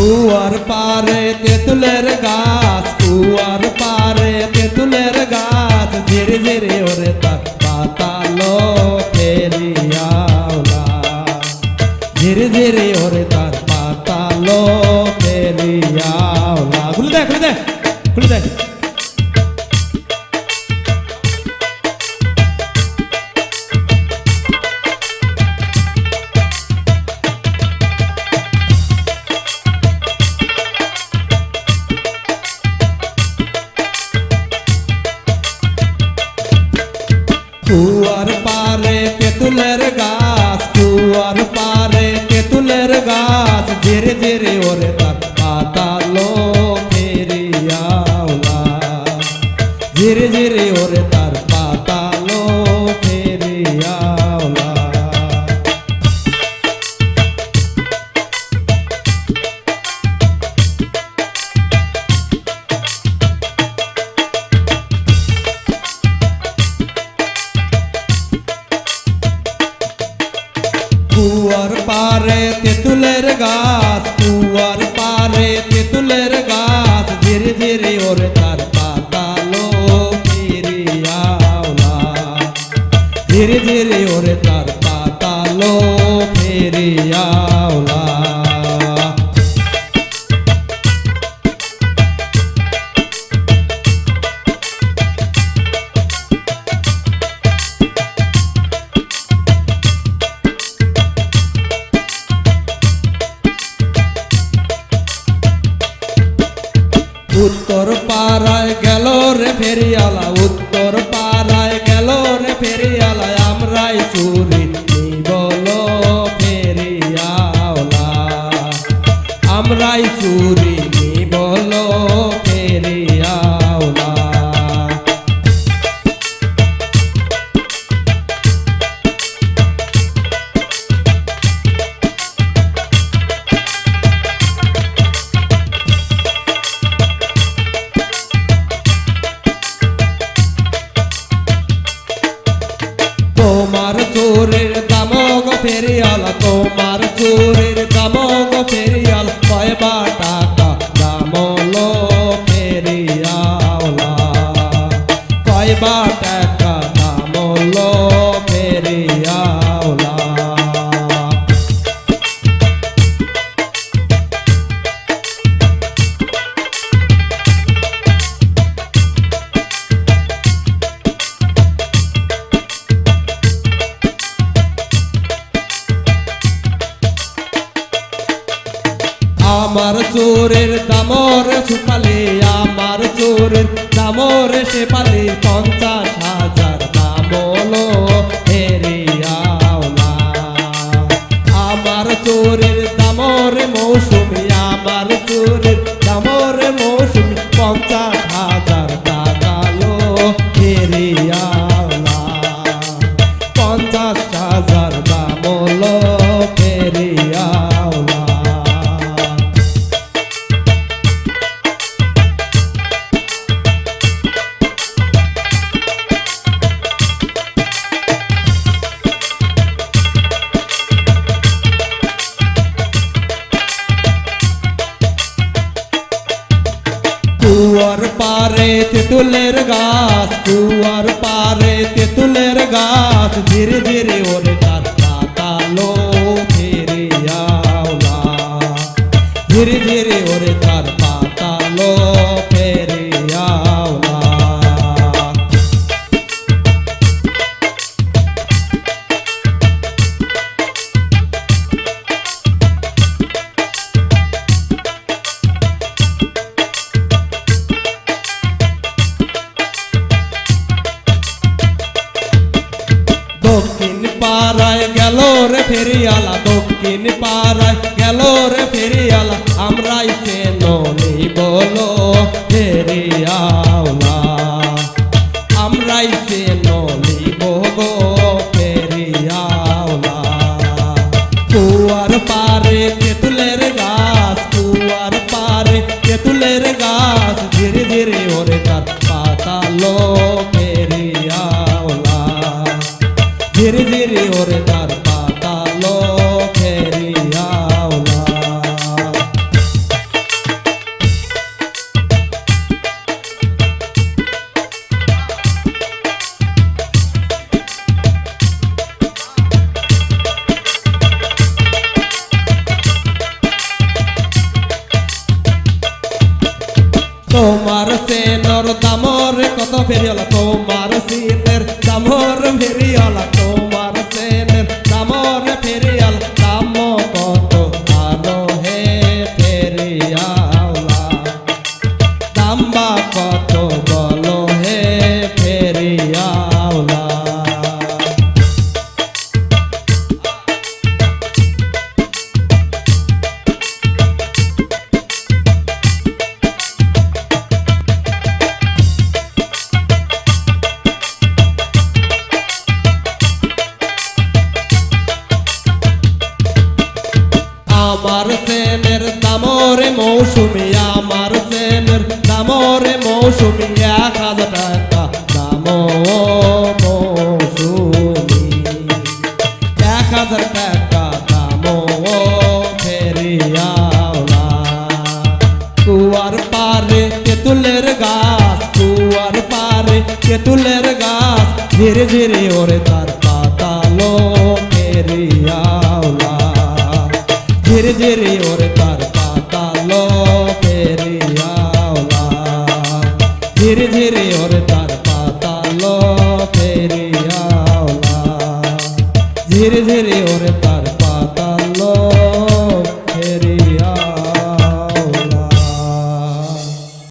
কুয়ার পারে তেঁতুলের গাছ, কুয়ার পারে তেঁতুলের গাছ ধীরে ধীরে ওরে তার পাতালো ফেরিয়াওলা ধীরে ধীরে ওরে তার পাতালো ফেরিয়াওলা খুলে দেখ খুলে দেখ খুলে দেখ কুয়ার পারে তেঁতুলের গাছ কুয়ার পারে তেঁতুলের গাছ। ধীরে ধীরে ওরে তার পাতালো ফেরিয়াওলা ধীরে ধীরে ওরে তার তেঁতুলের গাছ। চুরি আমার চোরের দামর সুপালি আমার চোরের দামর সে পালি পঞ্চাশ হাজার দামলো আমার চোরের দামর মৌসুমি, আমার চোরের দামর মৌসুমি, পঞ্চাশ হাজার টাকালো হেরিয়াওলা পঞ্চাশ তেঁতুলের গাছ কুয়ার পারে তেঁতুলের গাছ ধীরে ধীরে ওরে পাড়ায় গেল রে ফেরিয়ালা আমরাই কেন বলো ফেরিয়াওলা আমরাই কেন নেই গো ফেরিয়াওলা কুয়ার পারে তেঁতুলের গাছ, কুয়ার পারে তেঁতুলের গাছ, ধীরে ধীরে ওরে তার পাতালো ফেরিয়াওলা সেনর দামর কত ফেরিওলা তোমার সিনের দামর ফেরিওলা তোমার সেনের দামর ফেরিয়াল দাম কত আলো হে ফেরিয়ালা দাম্বা কত আমার সেনের দামরে মৌসুমি, আমার সেনের দামরে মৌসুমি, এক হাজার টাকা দাম মৌসুমি। এক হাজার টাকা দাম ফেরিয়াওলা। কুয়ার পারে তেঁতুলের গাছ, কুয়ার পারে তেঁতুলের গাছ ধীরে ধীরে ওরে তার পাতালো ফেরিয়াওলা। ধীরে ধীরে ওর তার পাতা ফেরিয়াওলা ধীরে ধীরে ওর তার পাতা পাতালো